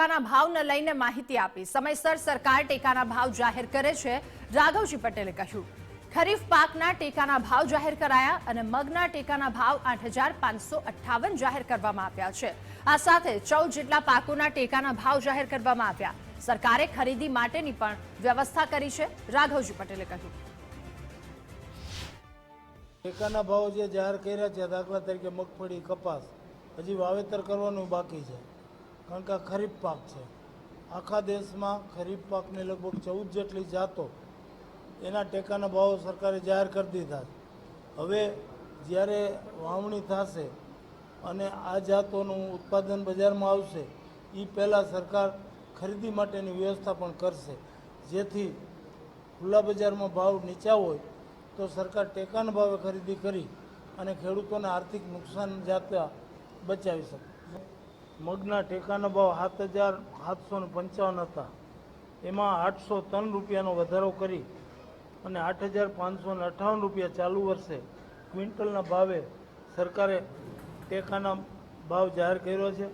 ટેકાના ભાવને લઈને માહિતી આપી. સમયસર સરકાર ટેકાના ભાવ જાહેર કરે છે. રાઘવજી પટેલે કહ્યું, ખરીફ પાકના ટેકાના ભાવ જાહેર કરાયા અને મગના ટેકાના ભાવ આઠ જાહેર કરવામાં આવ્યા છે. આ સાથે ચૌદ જેટલા પાકોના ટેકાના ભાવ જાહેર કરવામાં આવ્યા. સરકારે ખરીદી માટેની પણ વ્યવસ્થા કરી છે. રાઘવજી પટેલે કહ્યું. ટેકાના ભાવ જે જાહેર કર્યા છે, દાખલા તરીકે મગફળી, કપાસ, હજી વાવેતર કરવાનું બાકી છે. કારણ કે આ ખરીફ પાક છે. આખા દેશમાં ખરીફ પાકની લગભગ ચૌદ જેટલી જાતો એના ટેકાના ભાવો સરકારે જાહેર કરી દીધા હવે જ્યારે વાવણી થશે અને આ જાતોનું ઉત્પાદન બજારમાં આવશે એ પહેલાં સરકાર ખરીદી માટેની વ્યવસ્થા પણ કરશે. જેથી ખુલ્લા બજારમાં ભાવ નીચા હોય તો સરકાર ટેકાના ભાવે ખરીદી કરી અને ખેડૂતોને આર્થિક નુકસાન જાતા બચાવી શકે. મગના ટેકાના ભાવ સાત હજાર સાતસો ને પંચાવન હતા. એમાં આઠસો ત્રણ રૂપિયાનો વધારો કરી અને આઠ હજાર પાંચસો ને અઠ્ઠાવન રૂપિયા ચાલુ વર્ષે ક્વિન્ટલના ભાવે સરકારે ટેકાના ભાવ જાહેર કર્યો છે.